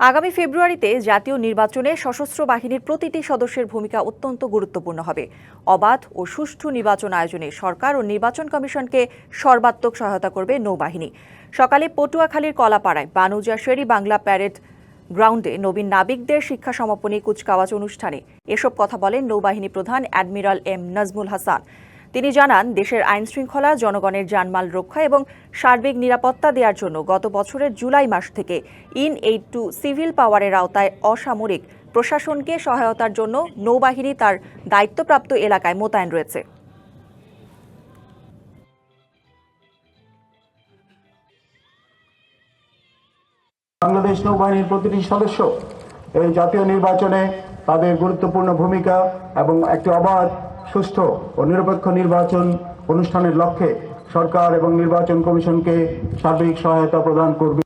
আগামী ফেব্রুয়ারিতে জাতীয় নির্বাচনে সশস্ত্র বাহিনীর প্রতিটি সদস্যের ভূমিকা অত্যন্ত গুরুত্বপূর্ণ হবে। অবাধ ও সুষ্ঠু নির্বাচন আয়োজনে সরকার ও নির্বাচন কমিশনকে সর্বাত্মক সহায়তা করবে নৌবাহিনী। সকালে পটুয়াখালীর কলাপাড়ায় বানুজা শেরি বাংলা প্যারেড গ্রাউন্ডে নবীন নাবিকদের শিক্ষা সমাপনী কুচকাওয়াজ অনুষ্ঠানে। এসব কথা বলেন নৌবাহিনী প্রধান অ্যাডমিরাল এম নাজমুল হাসান। তিনি জানান, দেশের আইন শৃঙ্খলা জনগণের জানমাল রক্ষা এবং সার্বিক নিরাপত্তা দেওয়ার জন্য গত বছরের জুলাই মাস থেকে ইন এইড টু সিভিল পাওয়ারের আওতায় অসামরিক প্রশাসনকে সহায়তার জন্য নৌবাহিনী তার দায়িত্বপ্রাপ্ত এলাকায় মোতায়েন রয়েছে। বাংলাদেশ নৌবাহিনীর প্রতিটি সদস্য এই জাতীয় নির্বাচনে তাদের গুরুত্বপূর্ণ ভূমিকা এবং একটি অবাধ সুষ্ঠু ও নিরপেক্ষ নির্বাচন অনুষ্ঠানের লক্ষ্যে সরকার এবং নির্বাচন কমিশনকে সার্বিক সহায়তা প্রদান করবে।